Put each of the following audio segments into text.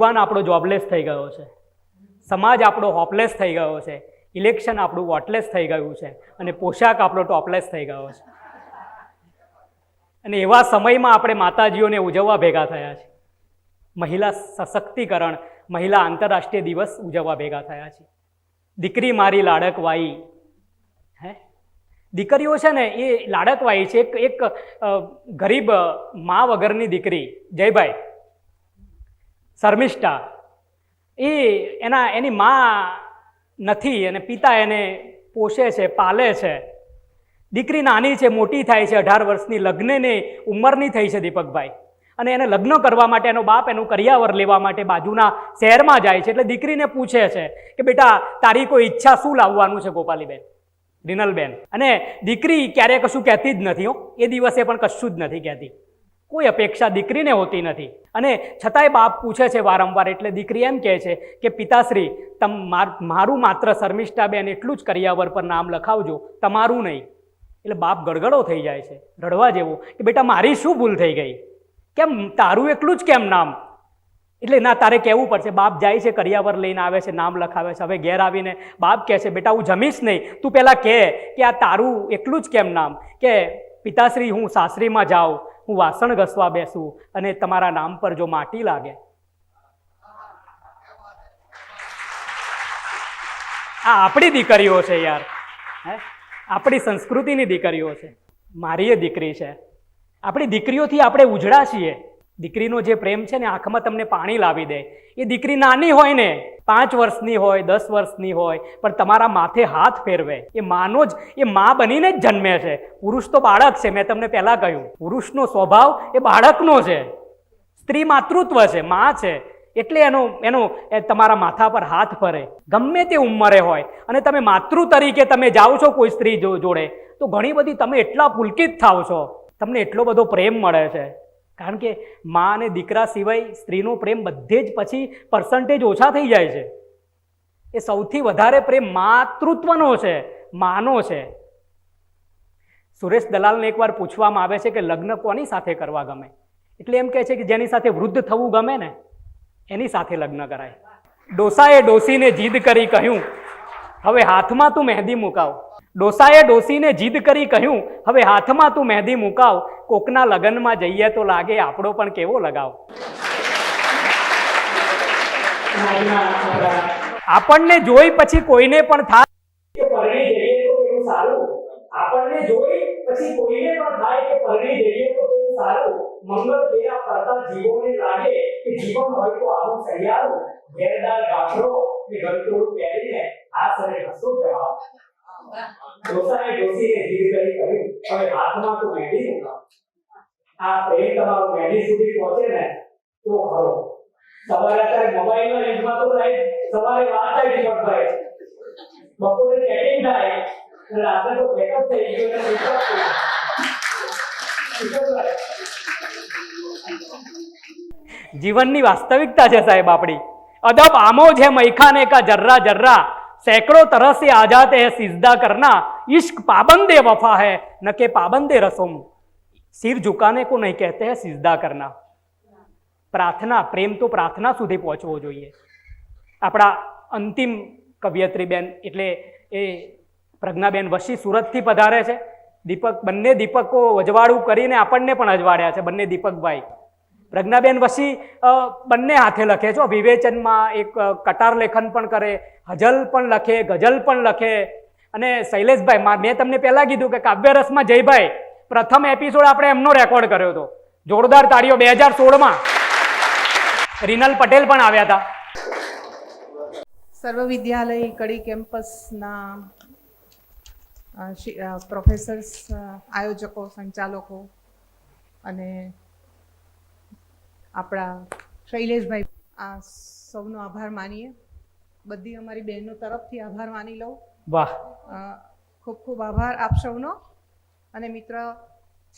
યુવાન આપણો જોબલેસ થઈ ગયો છે. સમાજ આપણો હોપલેસ થઈ ગયો છે. ઇલેક્શન આપણું વોટલેસ થઈ ગયું છે. અને પોશાક આપણો ટોપલેસ થઈ ગયો છે. અને એવા સમયમાં આપણે માતાજીઓને ઉજવવા ભેગા થયા છે. મહિલા સશક્તિકરણ, મહિલા આંતરરાષ્ટ્રીય દિવસ ઉજવવા ભેગા થયા છે. દીકરી મારી લાડકવાઈ, હે? દીકરીઓ છે ને, એ લાડકવાઈ છે. એક એક ગરીબ મા વગરની દીકરી, જયભાઈ શર્મિષ્ઠા. એ એના, એની મા નથી અને પિતા એને પોષે છે, પાલે છે. દીકરી નાની છે, મોટી થાય છે, અઢાર વર્ષની, લગ્નની ઉંમરની થઈ છે દીપકભાઈ. અને એને લગ્ન કરવા માટે એનો બાપ એનું કરિયાવર લેવા માટે બાજુના શહેરમાં જાય છે, એટલે દીકરીને પૂછે છે કે, બેટા, તારી કોઈ ઈચ્છા શું લાવવાનું છે ગોપાલીબેન, રિનલબેન? અને દીકરી ક્યારેય કશું કહેતી જ નથી હો. એ દિવસે પણ કશું જ નથી કહેતી. કોઈ અપેક્ષા દીકરીને હોતી નથી. અને છતાંય બાપ પૂછે છે વારંવાર, એટલે દીકરી એમ કહે છે કે, પિતાશ્રી, તમ મારું માત્ર શર્મિષ્ઠાબેન એટલું જ કરિયાવર પર નામ લખાવજો, તમારું નહીં. એટલે બાપ ગડગડો થઈ જાય છે, રડવા જેવો કે, બેટા, મારી શું ભૂલ થઈ ગઈ? કેમ તારું એટલું જ કેમ નામ? એટલે ના, તારે કહેવું પડશે, બાપ જાય છે, કરિયાવર લઈને આવે છે, નામ લખાવે છે, હવે ઘેર આવીને બાપ કહે છે, બેટા, હું જમીશ નહીં, તું પહેલાં કહે કે આ તારું એટલું જ કેમ નામ? કે, પિતાશ્રી, હું સાસરીમાં જાઉં હું વાસણ ઘસવા બેસું અને તમારા નામ પર જો માટી લાગે. આ આપણી દીકરીઓ છે યાર. હે? આપણી સંસ્કૃતિની દીકરીઓ છે. મારી એ દીકરી છે. આપણી દીકરીઓથી આપણે ઉજળા છીએ. દીકરીનો જે પ્રેમ છે ને આંખમાં તમને પાણી લાવી દે. એ દીકરી નાની હોય ને, પાંચ વર્ષની હોય, દસ વર્ષની હોય, પણ તમારા માથે હાથ ફેરવે. એ માનો જ, એ મા બનીને જ જન્મે છે. પુરુષ તો બાળક છે, મેં તમને પહેલાં કહ્યું. પુરુષનો સ્વભાવ એ બાળકનો છે. સ્ત્રી માતૃત્વ છે, મા છે. એટલે એનો એનો, એ તમારા માથા પર હાથ ફરે. ગમે તે ઉંમરે હોય. અને તમે માતૃ તરીકે તમે જાઓ છો કોઈ સ્ત્રી જોડે, તો ઘણી બધી તમે એટલા પુલકિત થાવ છો. તમને એટલો બધો પ્રેમ મળે છે. કારણ કે મા અને દીકરા સિવાય સ્ત્રીનો પ્રેમ બધે જ પછી પર્સન્ટેજ ઓછા થઈ જાય છે. એ સૌથી વધારે પ્રેમ માતૃત્વનો છે, માનો છે. સુરેશ દલાલને એકવાર પૂછવામાં આવે છે કે લગ્ન કોની સાથે કરવા ગમે? એટલે એમ કહે છે કે જેની સાથે વૃદ્ધ થવું ગમે ને, એની સાથે લગ્ન કરાય. ડોસાએ ડોસીને જીદ કરી કહ્યું, હવે હાથમાં તું મહેંદી મુકાવ. ડોસાએ ડોસીને જીદ કરી કહ્યું, હવે હાથમાં તું મહેંદી મુકાવ, કોકના લગ્નમાં જઈએ તો લાગે આપણો પણ કેવો લગાવ. આપણને જોઈ પછી કોઈને પણ થાય આપણને જોઈ પછી કોઈને પણ થાય કે પરણી જઈએ તો કેવું સારું? મંગળ કેરા ફરતા જીવોને લાગે કે જીવન હોય તો આવું સહિયારું. ઘેરદાર ગામડો કે ગળતોડ પહેરીને આ સરે હસો જવાબ ડોસાએ ડોસીને જીદ કરી કહ્યું હવે હાથમાં તો મહેંદી મૂકા આ પ્રેમ તમારો મહેંદી સુધી પહોંચે ને તો ખરો સવારે અત્યારે મોબાઈલના યુગમાં તો સાહેબ, સવારે વાત થાય દીપકભાઈ બપોરે ચેટિંગ થાય રાત્રે તો બેકઅપ થઈ ગયું અને switch થઈ. જીવનની વાસ્તવિકતા છે સાહેબ આપણી. અદબ આમો છે મૈખાને કા જર્રા જર્રા. सैकड़ों तरह से आ जाते हैं सिजदा करना इश्क पाबंदे वफा है न के पाबंदे रसोम सिर झुकाने को नहीं कहते हैं सिजदा करना પ્રાર્થના પ્રેમ તો પ્રાર્થના સુધી પહોંચવો જોઈએ આપણા અંતિમ કવિયત્રીબેન એટલે એ પ્રજ્ઞાબેન વશી સુરતથી પધારે છે દીપક બંને દીપકો અજવાળું કરીને આપણને પણ અજવાડ્યા છે બંને દીપકભાઈ પ્રજ્ઞાબેન વસી બંને હાથે લખે છો વિવેચનમાં એક કટાર લેખન પણ કરે, હજલ પણ લખે, ગઝલ પણ લખે. અને શૈલેષભાઈ, મેં તમને પહેલાં કીધું કે કાવ્યરસમાં જયભાઈ, પ્રથમ એપિસોડ આપણે એમનો રેકોર્ડ કર્યો હતો. જોરદાર તાળીઓ બે હજાર સોળમાં. રિનલ પટેલ પણ આવ્યા હતા. સર્વ વિદ્યાલય કડી કેમ્પસના પ્રોફેસર્સ આયોજકો, સંચાલકો અને આપણા શૈલેષભાઈ આ સૌનો આભાર માનીએ. બધી અમારી બહેનો તરફથી આભાર માની લઉં. વાહ. ખૂબ ખૂબ આભાર આપ સૌનો. અને મિત્ર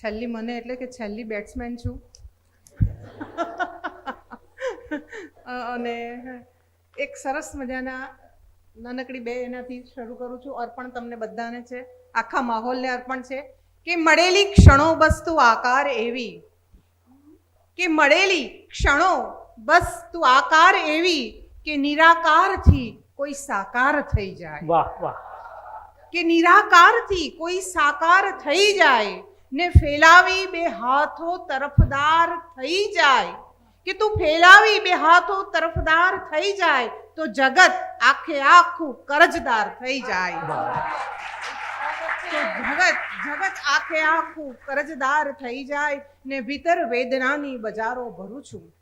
છેલ્લી મને એટલે કે છેલ્લી બેટ્સમેન છું. અને એક સરસ મજાના નાનકડી બે એનાથી શરૂ કરું છું. અર્પણ તમને બધાને છે. આખા માહોલને અર્પણ છે કે મળેલી ક્ષણો વસ્તુ આકાર એવી. કે મળેલી ક્ષણો બસ તું આકાર એવી કે નિરાકારથી કોઈ સાકાર થઈ જાય. વાહ વાહ. કે નિરાકારથી કોઈ સાકાર થઈ જાય ને ફેલાવી બે હાથો તરફદાર થઈ જાય. કે તું ફેલાવી બે હાથો તરફદાર થઈ જાય તો જગત આખે આખું કરજદાર થઈ જાય. તો જગત જગત આખે આખું કરજદાર થઈ જાય ને ભીતર વેદનાની બજારો ભરું છું.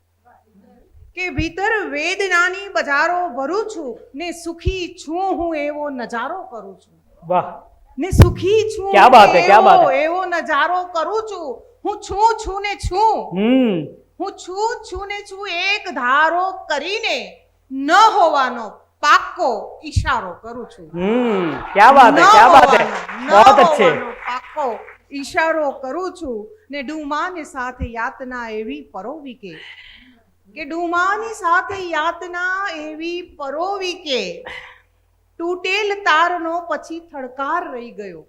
કે ભીતર વેદનાની બજારો ભરું છું ને સુખી છું હું એવો નજારો કરું છું. વાહ. ને સુખી છું ક્યા બાત હે, ક્યા બાત. એવો નજારો કરું છું. હું છું છું ને છું. હમ. હું છું છું ને છું એક ધારો કરીને ન હોવાનો પાકો ઈશારો કરું છું. હમ ક્યા વાત હે ક્યા વાત હે? બહોત અચ્છે પાકો ઈશારો કરું છું ને ડુમાની સાથે યાતના એવી પરોવી કે કે ડુમાની સાથે યાતના એવી પરોવી કે તૂટેલ તારનો પછી થડકાર રહી ગયો.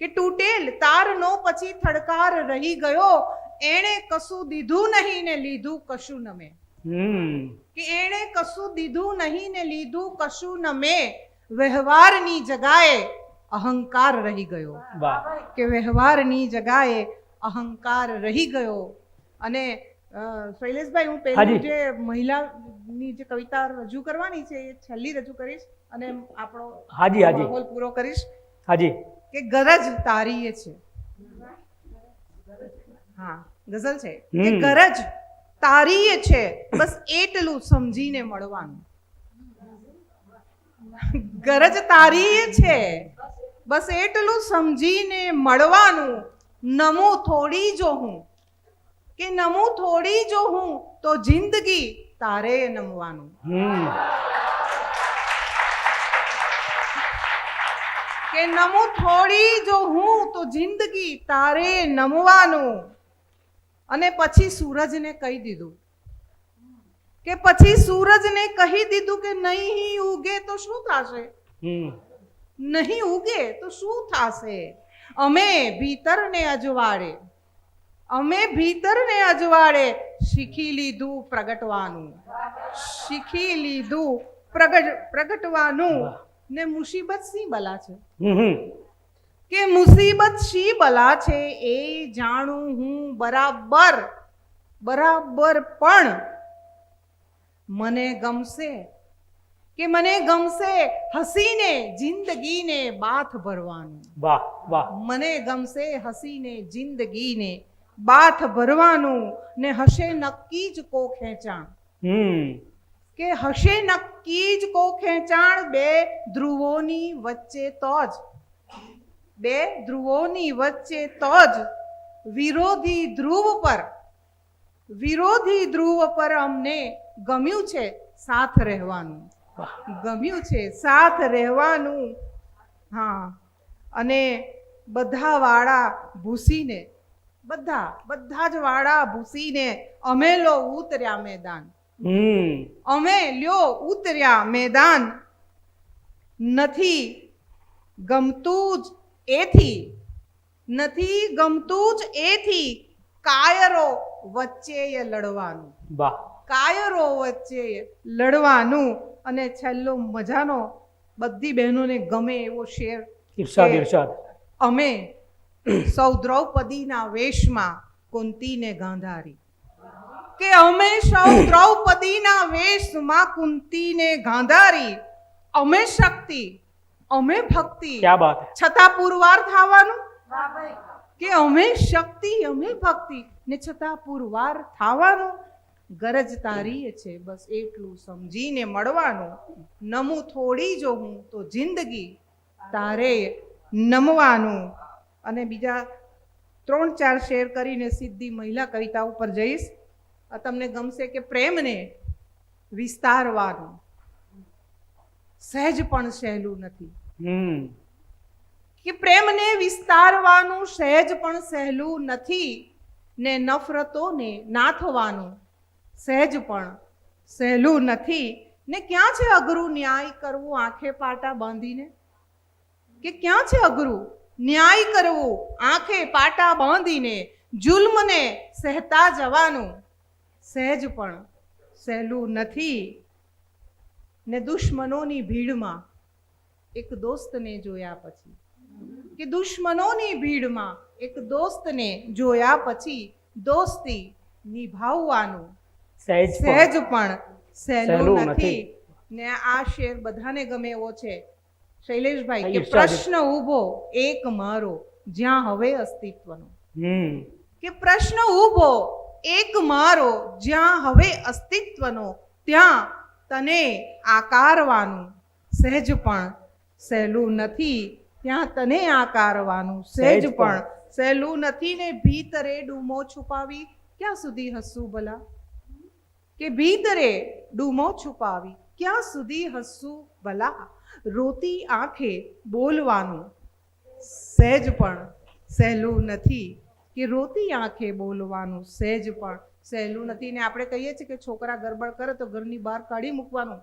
કે તૂટેલ તારનો પછી થડકાર રહી ગયો એણે કશું દીધું નહીં ને લીધું કશું ન મેં કે એણે કશું દીધું નહીં ને લીધું કશું ન મેં. વ્યવહારની જગાએ અહંકાર રહી ગયો. કે વ્યવહારની જગાએ અહંકાર રહી ગયો. અને શૈલેષભાઈ હું પહેલું જે મહિલાની જે કવિતા રજૂ કરવાની છે એ છેલ્લી રજૂ કરીશ અને આપણો હાજી હાજી. માહોલ પૂરો કરીશ. હાજી. કે ગરજ તારી છે. હા ગઝલ છે. કે ગરજ તારી છે બસ એટલું સમજીને મળવાનું. ગરજ તારી છે બસ એટલું સમજીને મળવાનું. નમું થોડી જો હું કે નમું થોડી જો હું તો જિંદગી તારે નમવાનું. કે નમું થોડી જો હું તો જિંદગી તારે નમવાનું. અને પછી સૂરજને કહી દીધું. કે પછી સૂરજને કહી દીધું કે નહીં ઉગે તો શું થશે? નહીં ઉગે તો શું થશે? અમે ભીતરને અજવાળે. અમે ભીતરને અજવાળે શીખી લીધું પ્રગટવાનું. શીખી લીધું પ્રગટ પ્રગટવાનું. ને મુસીબત સિંહ બલા છે. કે મુસીબત શી બલા છે એ જાણું હું બરાબર બરાબર પણ મને ગમશે કે મને ગમશે હસીને જિંદગીને બાથ ભરવાનું? વાહ વાહ. મને ગમશે હસીને જિંદગીને બાથ ભરવાનું ને હશે નક્કી જ કો ખેંચાણ? હમ. કે હશે નક્કી જ કો ખેંચાણ બે ધ્રુવોની વચ્ચે તો જ? બે ધ્રુવોની વચ્ચે તો જ વિરોધી ધ્રુવ પર. વિરોધી ધ્રુવ પર અમને ગમ્યું છે સાથ રહેવાનું. ગમ્યું છે સાથ રહેવાનું. હા. અને બધા વાળા ભૂસીને બધા બધા જ વાળા ભૂસીને અમે લો ઉતર્યા મેદાન. હમ. અમે લ્યો ઉતર્યા મેદાન. નથી ગમતું જ એથી નથી ગમતું જ એથી કાયરો વચ્ચે એ લડવાનું. વાહ. કાયરો વચ્ચે લડવાનું અને છેલ્લો મજાનો બધી બહેનોને ગમે એવો શેર ઇરશાદ ઇરશાદ અમે સૌ દ્રૌપદીના વેશમાં કુંતીને ગાંધારી. કે અમે સૌ દ્રૌપદીના વેશમાં કુંતીને ગાંધારી અમે શક્તિ અમે ભક્તિ. ક્યાં બાત છતાં પુરવાર થવાનું? કે અમે શક્તિ અમે ભક્તિ. ને છતાં પુરવાર થવાનું? ગરજ તારી છે બસ એટલું સમજીને મળવાનું. નમું થોડી જો હું તો જિંદગી તારે નમવાનું. અને બીજા ત્રણ ચાર શેર કરીને સીધી મહિલા કવિતા ઉપર જઈશ. આ તમને ગમશે કે પ્રેમને વિસ્તારવાનું. સહેજ પણ સહેલું નથી. કે પ્રેમને વિસ્તારવાનું સહેજ પણ સહેલું નથી, ને નફરતોને નાથવાનું સહેજ પણ સહેલું નથી. ને ક્યાં છે અઘરું ન્યાય કરવું આંખે પાટા બાંધીને? કે ક્યાં છે અઘરું ન્યાય કરવું આંખે પાટા બાંધીને, જુલ્મને સહેતા જવાનું સહેજ પણ સહેલું નથી. ને દુશ્મનોની ભીડમાં એક દોસ્તને જોયા પછી. કે દુશ્મનોની ભીડમાં એક દોસ્તને જોયા પછી દોસ્તી નિભાવવાનું સહેજ પણ. સહેલું નથી. ને આ શેર બધાને ગમે એવો છે. શૈલેષભાઈ કે પ્રશ્ન ઊભો એક મારો જ્યાં હવે અસ્તિત્વનો. કે પ્રશ્ન ઊભો એક મારો જ્યાં હવે અસ્તિત્વનો ત્યાં તને આકારવાનું. સહેજ પણ સહેલું નથી. ત્યાં તને આકારવાનું. સહેજ સહેજ પણ. સહેલું નથી ને ભીતરે ડૂમો છુપાવી. ક્યાં સુધી હસું ભલા? કે ભીતરે ડૂમો છુપાવી? ક્યાં સુધી હસું ભલા? રોતી આંખે બોલવાનું. સહેજ પણ. સહેલું નથી. કે રોતી આંખે બોલવાનું. સહેજ પણ. સહેલું નથી ને આપણે કહીએ છીએ કે છોકરા ગરબડ કરે તો ઘરની બહાર કાઢી મૂકવાનું.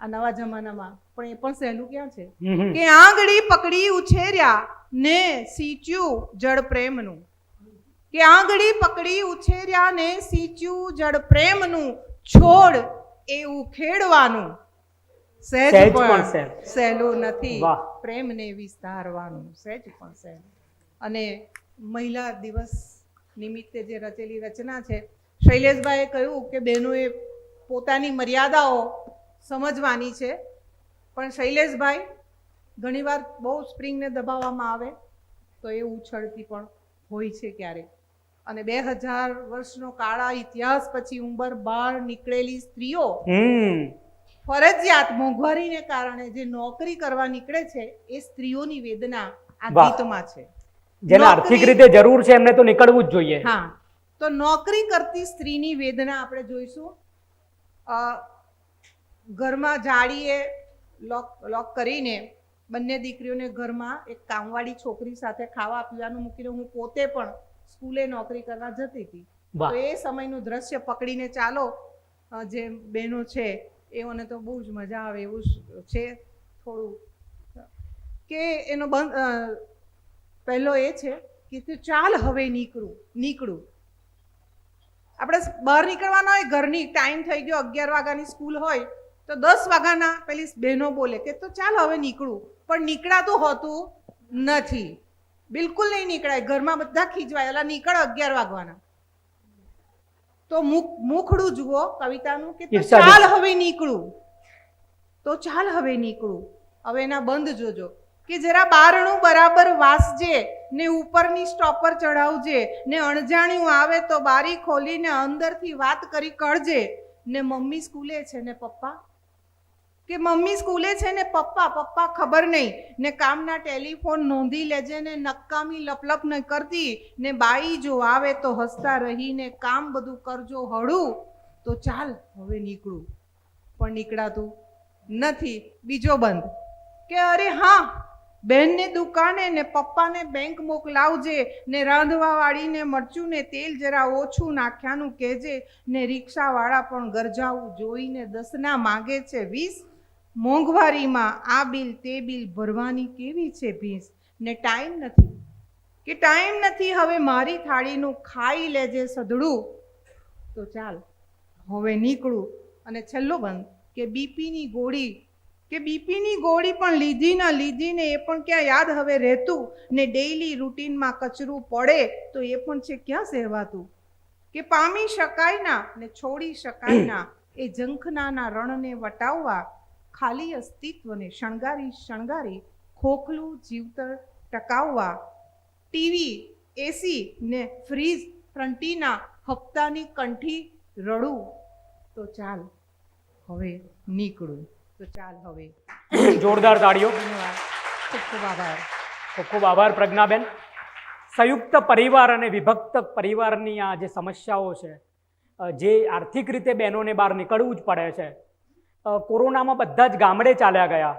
આ નવા જમાનામાં. પણ એ પણ સહેલું ક્યાં છે. કે આંગળી પકડી ઉછેર્યા ને સીચ્યું જળ પ્રેમનું. કે આંગળી પકડી ઉછેર્યા ને સીચ્યું જળ પ્રેમનું છોડ એ ઉખેડવાનું. સહેજ પણ સહેલું નથી. પ્રેમને વિસ્તારવાનું. સહેજ પણ સહેલું. અને મહિલા દિવસ નિમિત્તે જે રચેલી રચના છે શૈલેષભાઈએ કહ્યું કે બહેનોએ પોતાની મર્યાદાઓ સમજવાની છે. પણ શૈલેષભાઈ ઘણીવાર બહુ સ્પ્રિંગને દબાવવામાં આવે તો એ ઉછળતી પણ હોય છે ક્યારેક. અને બે હજાર વર્ષનો કાળા ઇતિહાસ પછી ઉંબર બહાર નીકળેલી સ્ત્રીઓ ફરજિયાત મોંઘવારીને કારણે જે નોકરી કરવા નીકળે છે એ સ્ત્રીઓની વેદના આ. ગીતમાં છે. જેને આર્થિક રીતે જરૂર છે એમને તો નીકળવું જ જોઈએ. હા. તો નોકરી કરતી સ્ત્રીની વેદના આપણે જોઈશું. ઘરમાં જાળીએ લોક લોક કરીને બંને દીકરીઓને ઘરમાં એક કામવાળી છોકરી સાથે ખાવા પીવાનું મૂકીને હું પોતે પણ સ્કૂલે નોકરી કરવા જતી હતી. તો એ સમયનું દ્રશ્ય પકડીને ચાલો જે બહેનો છે એઓને તો બહુ જ મજા આવે એવું છે થોડું. કે એનો બંધ પહેલો એ છે કે તું ચાલ હવે નીકળું નીકળું. આપણે બહાર નીકળવાના હોય ઘરની ટાઈમ થઈ ગયો અગિયાર વાગ્યાની સ્કૂલ હોય તો દસ વાગ્યાના પેલી બહેનો બોલે કે તો ચાલ હવે નીકળું. પણ નીકળાતું હોતું નથી. બિલકુલ નહીં નીકળાય. ઘરમાં બધા ખીજવાય. એટલે નીકળ અગિયાર વાગવાના તો મુખ મુખડું જુઓ કવિતાનું કે ચાલ હવે નીકળું. તો ચાલ હવે નીકળું. હવે એના બંધ જોજો. કે જરા બારણું બરાબર વાસજે ને ઉપરની સ્ટોપ પર ચડાવજે ને અણજાણ્યું આવે તો બારી ખોલીને અંદરથી વાત કરી કરજે ને મમ્મી સ્કૂલે છે ને પપ્પા? કે મમ્મી સ્કૂલે છે ને પપ્પા પપ્પા ખબર નહીં. ને કામના ટેલિફોન નોંધી લેજે ને નકામી લપલપ ન કરતી. ને બાઈ જો આવે તો હસતા રહીને કામ બધું કરજો હળું. તો ચાલ હવે નીકળું. પણ નીકળાતું નથી. બીજો બંધ. કે અરે હા બહેનને દુકાને ને પપ્પાને બેંક મોકલાવજે ને રાંધવા વાળીને મરચું ને તેલ જરા ઓછું નાખ્યાનું કહેજે ને રિક્ષાવાળા પણ ગરજાવું જોઈને દસના માગે છે વીસ. મોંઘવારીમાં આ બિલ, તે બિલ ભરવાની કેવી છે ભીંસ? ને ટાઈમ નથી. કે ટાઈમ નથી, હવે મારી થાળીનું ખાઈ લેજે સદડું તો ચાલ, હવે નીકળું. અને છેલ્લો બંધ, કે બીપીની ગોળી. કે બીપીની ગોળી પણ લીધી ના લીધી ને એ પણ ક્યાં યાદ હવે રહેતું? ને ડેઈલી રૂટીનમાં કચરું પડે તો એ પણ છે ક્યાં સહેવાતું? કે પામી શકાય ના ને છોડી શકાય ના? એ ઝંખનાના રણને વટાવવા ખાલી અસ્તિત્વને શણગારી શણગારી ખોખલું જીવતર ટકાવવા ટીવી એસી ને ફ્રીજ ફ્રન્ટીના હપ્તાની કંઠી રડું તો ચાલ હવે નીકળું. તો ચાલ હવે. જોરદાર તાળીઓ. ખૂબ ખૂબ આભાર. ખૂબ ખૂબ આભાર પ્રજ્ઞાબેન. સંયુક્ત પરિવાર અને વિભક્ત પરિવારની આ જે સમસ્યાઓ છે જે આર્થિક રીતે બહેનોને બહાર નીકળવું જ પડે છે કોરોનામાં બધા જ ગામડે ચાલ્યા ગયા.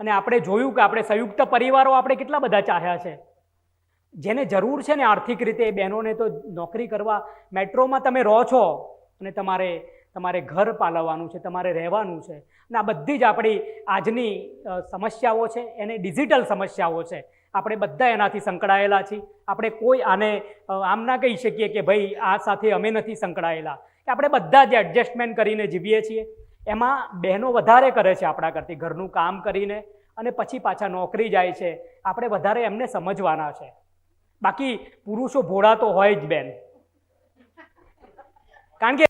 અને આપણે જોયું કે આપણે સંયુક્ત પરિવારો આપણે કેટલા બધા ચાહ્યા છે. જેને જરૂર છે ને આર્થિક રીતે બહેનોને તો નોકરી કરવા મેટ્રોમાં તમે રહો છો અને તમારે તમારે ઘર પાલવવાનું છે, તમારે રહેવાનું છે. અને આ બધી જ આપણી આજની સમસ્યાઓ છે, એને ડિજિટલ સમસ્યાઓ છે. આપણે બધા એનાથી સંકળાયેલા છીએ. આપણે કોઈ આને આમ ના કહી શકીએ કે ભાઈ આ સાથે અમે નથી સંકળાયેલા. કે આપણે બધા જ એડજસ્ટમેન્ટ કરીને જીવીએ છીએ. એમાં બહેનો વધારે કરે છે આપણા કરતી, ઘરનું કામ કરીને અને પછી પાછા નોકરી જાય છે. આપણે વધારે એમને સમજવાના છે. બાકી પુરુષો ભોળા તો હોય જ બેન. કારણ કે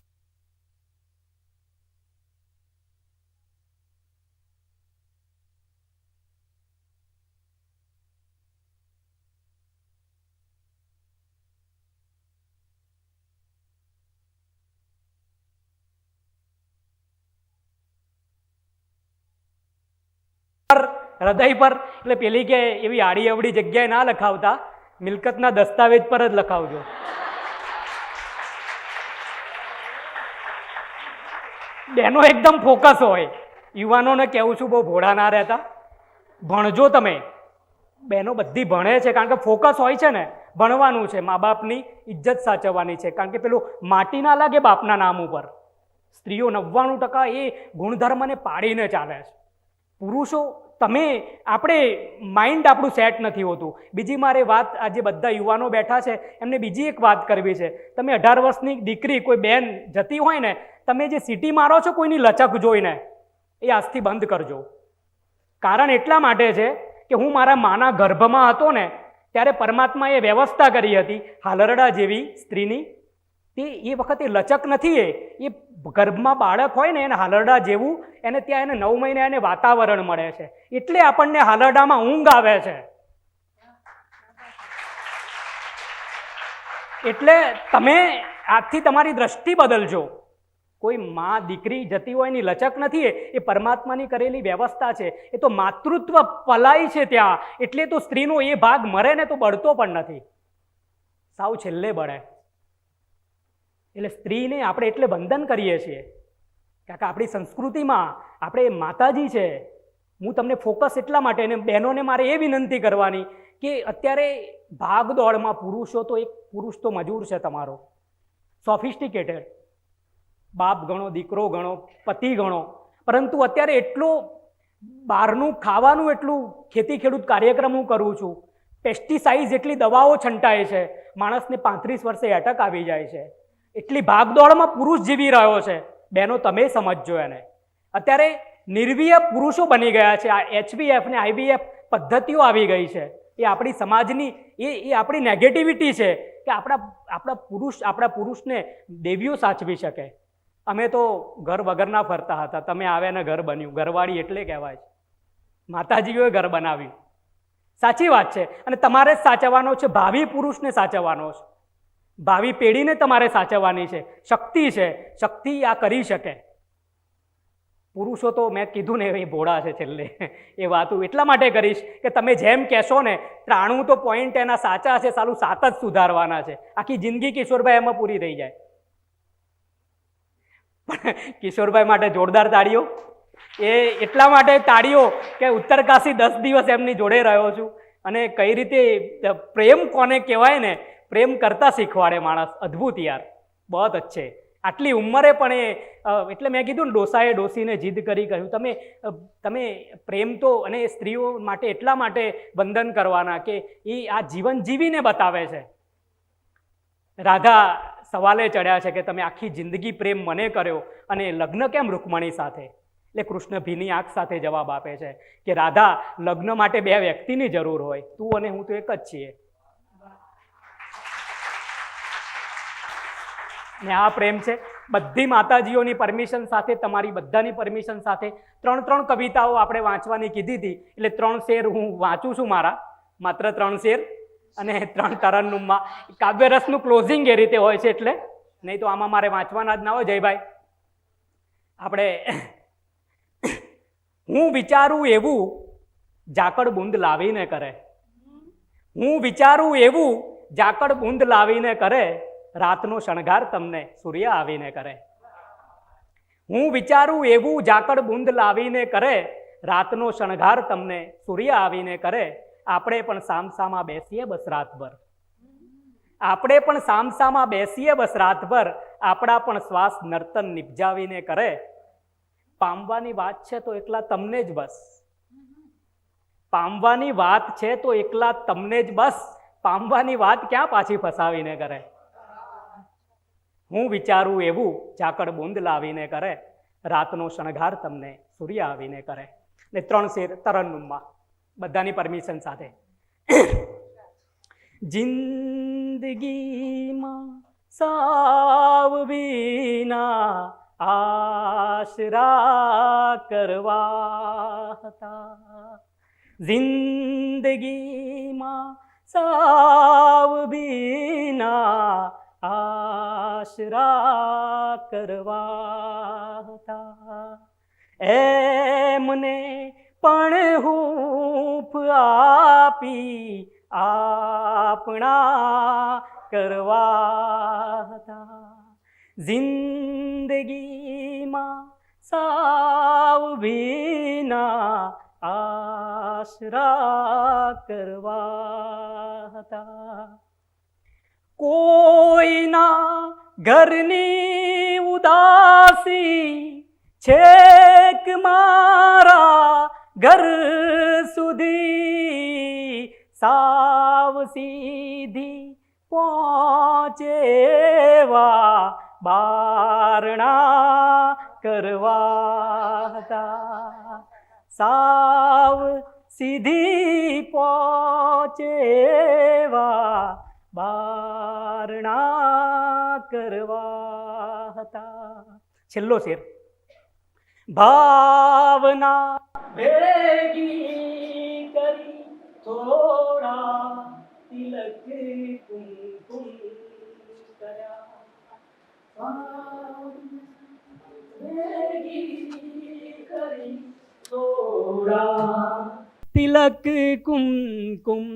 પર હૃદય પર. એટલે પેલી કે એવી આડી અવડી જગ્યાએ ના લખાવતા, મિલકતના દસ્તાવેજ પર જ લખાવજો. બેનો એકદમ ફોકસ હોય. યુવાનોને કહેવું છું, બહુ ભોળા ના રહેતા. ભણજો તમે. બહેનો બધી ભણે છે, કારણ કે ફોકસ હોય છે ને, ભણવાનું છે. મા બાપની ઇજ્જત સાચવવાની છે. કારણ કે પેલું માટી ના લાગે બાપના નામ ઉપર. સ્ત્રીઓ નવ્વાણું ટકા એ ગુણધર્મને પાડીને ચાલે છે. પુરુષો, તમે, આપણે માઇન્ડ આપણું સેટ નથી હોતું. બીજી મારે વાત, આજે બધા યુવાનો બેઠા છે, એમને બીજી એક વાત કરવી છે. તમે અઢાર વર્ષની દીકરી, કોઈ બેન જતી હોય ને, તમે જે સિટી મારો છો, કોઈની લચક જોઈને, એ આજથી બંધ કરજો. કારણ એટલા માટે છે કે હું મારા માના ગર્ભમાં હતો ને, ત્યારે પરમાત્માએ વ્યવસ્થા કરી હતી, હાલરડા જેવી સ્ત્રીની તે એ વખતે લચક નથી એ. એ ગર્ભમાં બાળક હોય ને એને હાલરડા જેવું, એને ત્યાં એને નવ મહિને એને વાતાવરણ મળે છે. એટલે આપણને હાલરડામાં ઊંઘ આવે છે. એટલે તમે આજથી તમારી દ્રષ્ટિ બદલજો. કોઈ માં દીકરી જતી હોય એની લચક નથી એ પરમાત્માની કરેલી વ્યવસ્થા છે. એ તો માતૃત્વ પલાય છે ત્યાં. એટલે તો સ્ત્રીનો એ ભાગ મરે ને તો બળતો પણ નથી. સાવ છેલ્લે બળે. એટલે સ્ત્રીને આપણે એટલે વંદન કરીએ છીએ. કારણ કે આપણી સંસ્કૃતિમાં આપણે માતાજી છે, હું તમને ફોકસ એટલા માટે અને બહેનોને મારે એ વિનંતી કરવાની કે અત્યારે ભાગદોડમાં પુરુષો તો એક પુરુષ તો મજૂર છે તમારો. સોફિસ્ટિકેટેડ બાપ ગણો, દીકરો ગણો, પતિ ગણો. પરંતુ અત્યારે એટલો બહારનું ખાવાનું એટલું ખેતી ખેડૂત કાર્યક્રમ હું કરું છું. પેસ્ટિસાઇડ જેટલી દવાઓ છંટાય છે, માણસને પાંત્રીસ વર્ષે એટક આવી જાય છે. એટલી ભાગદોડમાં પુરુષ જીવી રહ્યો છે. બહેનો તમે સમજજો એને. અત્યારે નિર્વીય પુરુષો બની ગયા છે. આ એચબીએફ ને આઈબીએફ પદ્ધતિઓ આવી ગઈ છે. એ આપણી સમાજની, એ એ આપણી નેગેટિવિટી છે કે આપણા આપણા પુરુષ, આપણા પુરુષને દેવીઓ સાચવી શકે. અમે તો ઘર વગરના ફરતા હતા. તમે આવ્યા ને ઘર બન્યું. ઘરવાળી એટલે કહેવાય માતાજીઓએ ઘર બનાવ્યું. સાચી વાત છે. અને તમારે જ સાચવવાનો છે. ભાવિ પુરુષને સાચવવાનો છે. ભાવિ પેઢીને તમારે સાચવવાની છે. શક્તિ છે. શક્તિ આ કરી શકે. પુરુષો તો મેં કીધું ને એ ભોળા છે છેલ્લે. એ વાત હું એટલા માટે કરીશ કે તમે જેમ કહેશો ને ત્રાણું તો પોઈન્ટ એના સાચા છે, સાલું સાત જ સુધારવાના છે. આખી જિંદગી કિશોરભાઈ એમાં પૂરી થઈ જાય. પણ કિશોરભાઈ માટે જોરદાર તાળીઓ. એ એટલા માટે તાળીઓ કે ઉત્તરકાશી દસ દિવસ એમની જોડે રહ્યો છું. અને કઈ રીતે પ્રેમ કોને કહેવાય ને પ્રેમ કરતા શીખવાડે માણસ, અદ્ભુત યાર. બહુ છે. આટલી ઉંમરે પણ એ એટલે મેં કીધું ને, ડોસાએ ડોસીને જીદ કરી કહ્યું, તમે તમે પ્રેમ તો અને સ્ત્રીઓ માટે એટલા માટે વંદન કરવાના કે એ આ જીવન જીવીને બતાવે છે. રાધા સવાલે ચડ્યા છે કે, તમે આખી જિંદગી પ્રેમ મને કર્યો અને લગ્ન કેમ રૂકમણી સાથે? એટલે કૃષ્ણ ભીની આંખ સાથે જવાબ આપે છે કે, રાધા, લગ્ન માટે બે વ્યક્તિની જરૂર હોય. તું અને હું તો એક જ છીએ. ને આ પ્રેમ છે. બધી માતાજીઓની પરમિશન સાથે, તમારી બધાની પરમિશન સાથે ત્રણ ત્રણ કવિતાઓ આપણે વાંચવાની કીધી હતી. એટલે ત્રણ શેર હું વાંચું છું મારા. માત્ર ત્રણ શેર અને ત્રણ તરન્નુમમાં કાવ્યરસનું ક્લોઝિંગ એ રીતે હોય છે એટલે. નહીં તો આમાં મારે વાંચવાના જ ના હોય, જયભાઈ. આપણે હું વિચારું એવું ઝાકળ બુંદ લાવીને કરે. હું વિચારું એવું ઝાકળ બુંદ લાવીને કરે રાતનો શણગાર તમને સૂર્ય આવીને કરે. હું વિચારું એવું ઝાકળ બુંદ લાવીને કરે, રાતનો શણગાર તમને સૂર્ય આવીને કરે. આપણે પણ સામસામાં બેસીએ બસ રાતભર. આપણે પણ સામસામાં બેસીએ બસ રાતભર. આપણા પણ શ્વાસ નર્તન નિપજાવીને કરે. પામવાની વાત છે તો એકલા તમને જ બસ. પામવાની વાત છે તો એકલા તમને જ બસ. પામવાની વાત ક્યાં પાછી ફસાવીને કરે? હું વિચારું એવું ઝાકળ બુંદ લાવીને કરે, રાતનો શણગાર તમને સૂર્ય આવીને કરે. ને ત્રણ શેર તરન્નુમમાં, બધાની પરમિશન સાથે. જિંદગીમાં સાવ વિના આશરા કરવા હતા. જિંદગીમાં સાવ વિના આશરા કરવા હતા એમને પણ હૂંફ આપી આપણા કરવા હતા જિંદગીમાં સાવ ભીના આશરા કરવા હતા કોઈના ઘરની ઉદાસી છેક મારા ઘર સુધી સાવ સીધી પહોંચેવા બારણા કરવા હતા સાવ સીધી પહોંચેવા બારણા કરવા હતા છેલ્લો શેર. ભાવના ભેગી કરી થોડા તિલક કુમકુમ કર્યા. તિલક કુમકુમ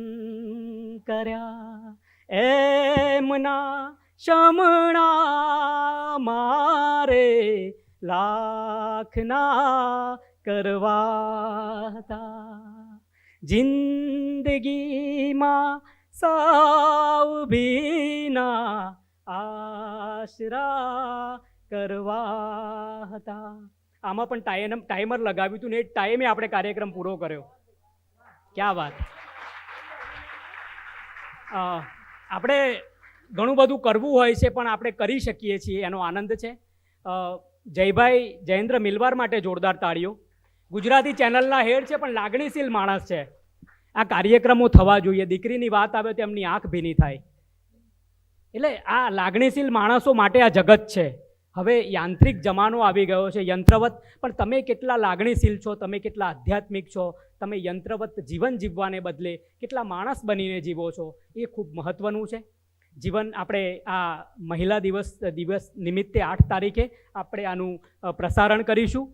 કર્યા. એમના શમણા મારે લાખના કરવા હતા જિંદગીમાં સાવ ભીના આશરા કરવા હતા આમાં પણ ટાઈમ ટાઈમર લગાવ્યું હતું ને એ ટાઈમે આપણે કાર્યક્રમ પૂરો કર્યો. ક્યાં વાત? અ, આપણે ઘણું બધું કરવું હોય છે, પણ આપણે કરી શકીએ છીએ, એનો આનંદ છે. જયભાઈ જયેન્દ્ર મિલવાર માટે જોરદાર તાળીઓ. ગુજરાતી ચેનલના હેડ છે, પણ લાગણીશીલ માણસ છે. આ કાર્યક્રમો થવા જોઈએ, દીકરીની વાત આવે તો એમની આંખ ભીની થાય. એટલે આ લાગણીશીલ માણસો માટે આ જગત છે. હવે યાંત્રિક જમાનો આવી ગયો છે, યંત્રવત. પણ તમે કેટલા લાગણીશીલ છો? તમે કેટલા આધ્યાત્મિક છો? તમે યંત્રવત જીવન જીવવાને બદલે કેટલા માણસ બનીને જીવો છો? એ ખૂબ મહત્ત્વનું છે. જીવન આપણે આ મહિલા દિવસ દિવસ નિમિત્તે આઠ તારીખે આપણે આનું પ્રસારણ કરીશું.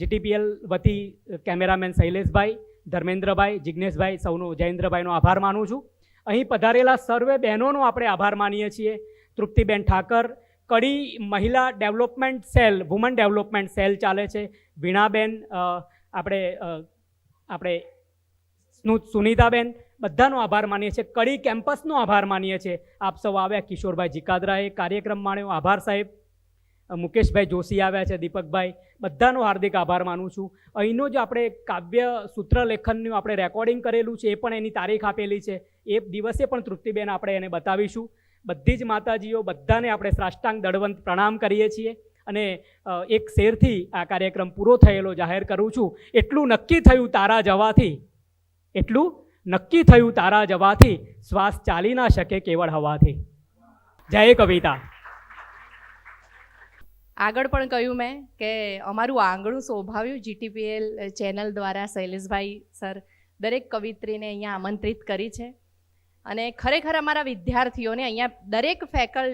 જીટીપીએલ વતી કેમેરામેન શૈલેષભાઈ, ધર્મેન્દ્રભાઈ જિજ્ઞેશભાઈ સૌનો જયેન્દ્રભાઈનો આભાર માનું છું. અહીં પધારેલા સર્વે બહેનોનો આપણે આભાર માનીએ છીએ. તૃપ્તિબેન ઠાકર કડી મહિલા development cell, woman development cell ચાલે છે. વીણાબેન આપણે આપણે સ્નુ- સુનીતાબેન બધાનો આભાર માનીએ છીએ. કડી કેમ્પસનો આભાર માનીએ છીએ. આપ સૌ આવ્યા કિશોરભાઈ જીકાદરાએ કાર્યક્રમ માણ્યો. આભાર સાહેબ. મુકેશભાઈ જોશી આવ્યા છે, દીપકભાઈ. બધાનો હાર્દિક આભાર માનું છું. અહીંનો જે આપણે કાવ્ય સૂત્ર લેખનનું આપણે રેકોર્ડિંગ કરેલું છે, એ પણ એની તારીખ આપેલી છે. એ દિવસે પણ તૃપ્તિબેન આપણે એને બતાવીશું. બધી જ માતાજીઓ બધાને આપણે સાષ્ટાંગ દળવંત પ્રણામ કરીએ છીએ અને એક શેરથી આ કાર્યક્રમ પૂરો થયેલો જાહેર કરું છું. એટલું નક્કી થયું તારા જવાથી, એટલું નક્કી થયું તારા જવાથી શ્વાસ ચાલી ના શકે કેવળ હવાથી. જય કવિતા. આગળ પણ કહ્યું મેં કે અમારું આંગણું શોભાવ્યું જીટીપીએલ ચેનલ દ્વારા શૈલેષભાઈ સર દરેક કવિત્રીને અહીંયા આમંત્રિત કરી છે. અને ખરેખર અમારા વિદ્યાર્થીઓને અહીંયા દરેક ફેકલ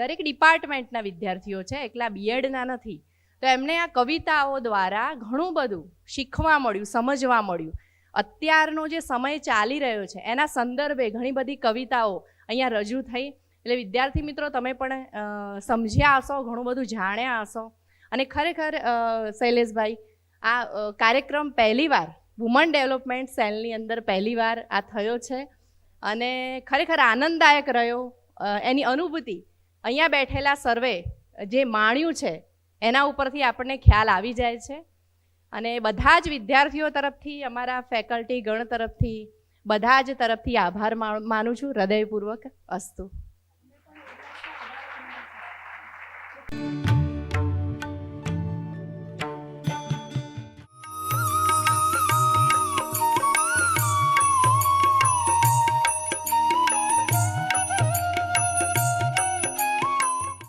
દરેક ડિપાર્ટમેન્ટના વિદ્યાર્થીઓ છે, એકલા બીએડના નથી. તો એમને આ કવિતાઓ દ્વારા ઘણું બધું શીખવા મળ્યું, સમજવા મળ્યું. અત્યારનો જે સમય ચાલી રહ્યો છે, એના સંદર્ભે ઘણી બધી કવિતાઓ અહીંયા રજૂ થઈ. એટલે વિદ્યાર્થી મિત્રો, તમે પણ સમજ્યા હશો, ઘણું બધું જાણ્યા હશો. અને ખરેખર શૈલેષભાઈ, આ કાર્યક્રમ પહેલીવાર વુમન ડેવલપમેન્ટ સેલની અંદર પહેલીવાર આ થયો છે. અને ખરેખર આનંદદાયક રહ્યો. એની અનુભૂતિ. અહીંયા બેઠેલા સર્વે જે માણ્યું છે, એના ઉપરથી આપણને ખ્યાલ આવી જાય છે. અને બધા જ વિદ્યાર્થીઓ તરફથી, અમારા ફેકલ્ટી ગણ તરફથી, બધા જ તરફથી આભાર માનું છું. હૃદયપૂર્વક અસ્તુ.